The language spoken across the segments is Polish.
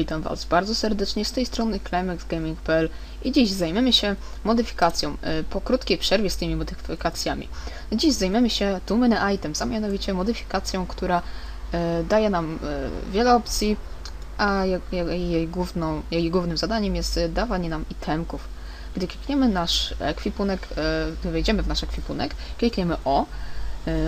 Witam Was bardzo serdecznie z tej strony ClimaxGaming.pl i dziś zajmiemy się modyfikacją y, po krótkiej przerwie z tymi modyfikacjami. Dziś zajmiemy się Many Items, a mianowicie modyfikacją, która y, daje nam y, wiele opcji, a jej, główną, jej głównym zadaniem jest dawanie nam itemków. Gdy klikniemy nasz ekwipunek, gdy wejdziemy w nasz ekwipunek, klikniemy O,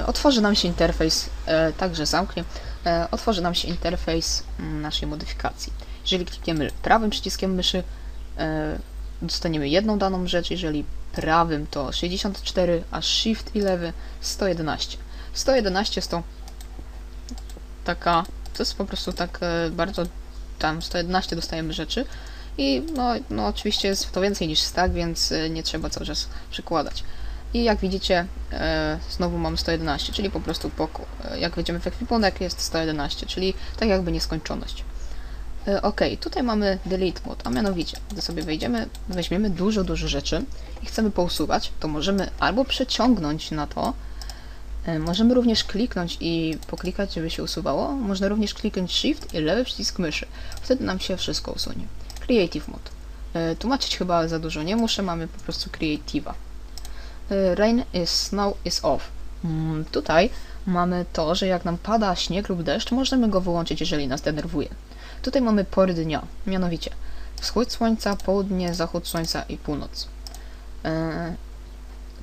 otworzy nam się interfejs, y, także zamknie, e, otworzy nam się interfejs mm, naszej modyfikacji. Jeżeli klikniemy prawym przyciskiem myszy, e, dostaniemy jedną daną rzecz, jeżeli prawym to 64, a shift i lewy 111. 111 jest to taka, to jest po prostu tak e, bardzo, tam 111 dostajemy rzeczy i no, no oczywiście jest to więcej niż stack, więc e, nie trzeba cały czas przykładać. I jak widzicie, e, znowu mam 111, czyli po prostu po, e, jak wejdziemy w ekwipunek jest 111, czyli tak jakby nieskończoność. E, ok, tutaj mamy delete mode, a mianowicie, gdy sobie wejdziemy, weźmiemy dużo, dużo rzeczy i chcemy pousuwać, to możemy albo przeciągnąć na to, możemy również kliknąć i poklikać, żeby się usuwało, można również kliknąć shift i lewy przycisk myszy, wtedy nam się wszystko usunie. Creative mode. Tłumaczyć chyba za dużo nie muszę, mamy po prostu creative'a. Rain is snow is off. Mm, Tutaj mamy to, że jak nam pada śnieg lub deszcz, możemy go wyłączyć, jeżeli nas denerwuje. Tutaj mamy pory dnia, mianowicie wschód słońca, południe, zachód słońca i północ. Y,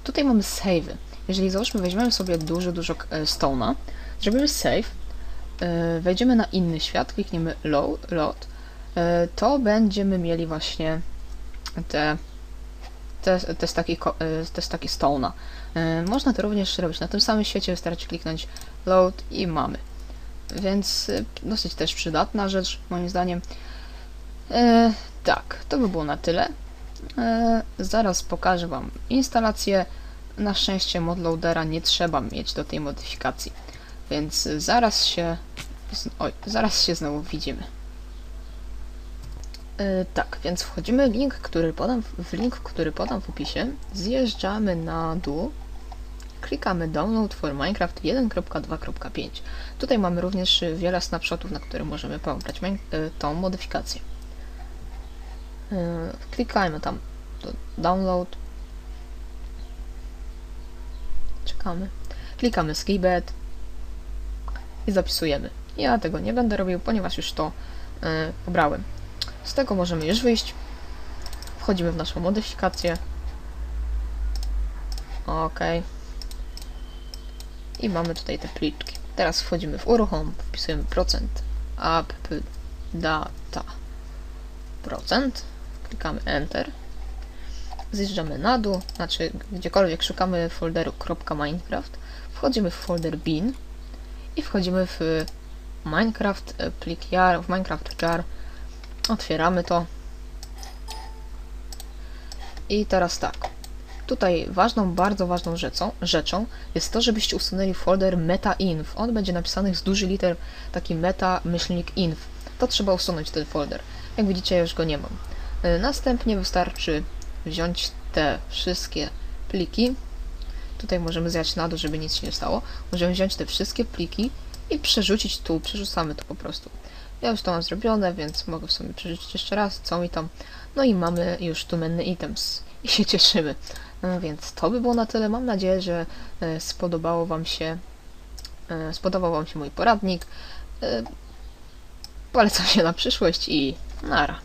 Tutaj mamy save'y. Jeżeli załóżmy weźmiemy sobie dużo, dużo e, stone'a, zrobimy save, y, wejdziemy na inny świat, klikniemy load, load to będziemy mieli właśnie te te, te staki, ko- y, te staki Stone'a. Y, Można to również robić na tym samym świecie, wystarczy kliknąć load i mamy. Więc y, dosyć też przydatna rzecz, moim zdaniem. Y, Tak, to by było na tyle. Y, Zaraz pokażę Wam instalację. Na szczęście modloadera nie trzeba mieć do tej modyfikacji. Więc zaraz się... Oj, zaraz się znowu widzimy. E, tak, więc wchodzimy link, który podam, w link, który podam w opisie, zjeżdżamy na dół, klikamy download for Minecraft 1.2.5. Tutaj mamy również wiele snapshotów, na które możemy pobrać e, tą modyfikację. E, Klikajmy tam do download. Czekamy. Klikamy skibet i zapisujemy. Ja tego nie będę robił, ponieważ już to pobrałem. Z tego możemy już wyjść. Wchodzimy w naszą modyfikację. Ok. I mamy tutaj te pliczki. Teraz wchodzimy w uruchom, wpisujemy procent app data procent. Klikamy Enter. Zjeżdżamy na dół, znaczy gdziekolwiek szukamy folderu .minecraft. Wchodzimy w folder bin i wchodzimy w Minecraft e, plik jar, w Minecraft jar Otwieramy to. I teraz tak. Tutaj ważną, bardzo ważną rzeczą, rzeczą jest to, żebyście usunęli folder meta.inf. On będzie napisany z dużych liter taki meta myślnik inf. To trzeba usunąć ten folder. Jak widzicie, ja już go nie mam. Y, Następnie wystarczy wziąć te wszystkie pliki. Tutaj możemy zjać na dół, żeby nic się nie stało. Możemy wziąć te wszystkie pliki i przerzucić tu. Przerzucamy to po prostu. Ja już to mam zrobione, więc mogę w sobie przeżyć jeszcze raz, co mi tam. No i mamy już tu many items i się cieszymy. No więc to by było na tyle. Mam nadzieję, że e, spodobało Wam się e, spodobał Wam się mój poradnik. E, Polecam się na przyszłość i nara.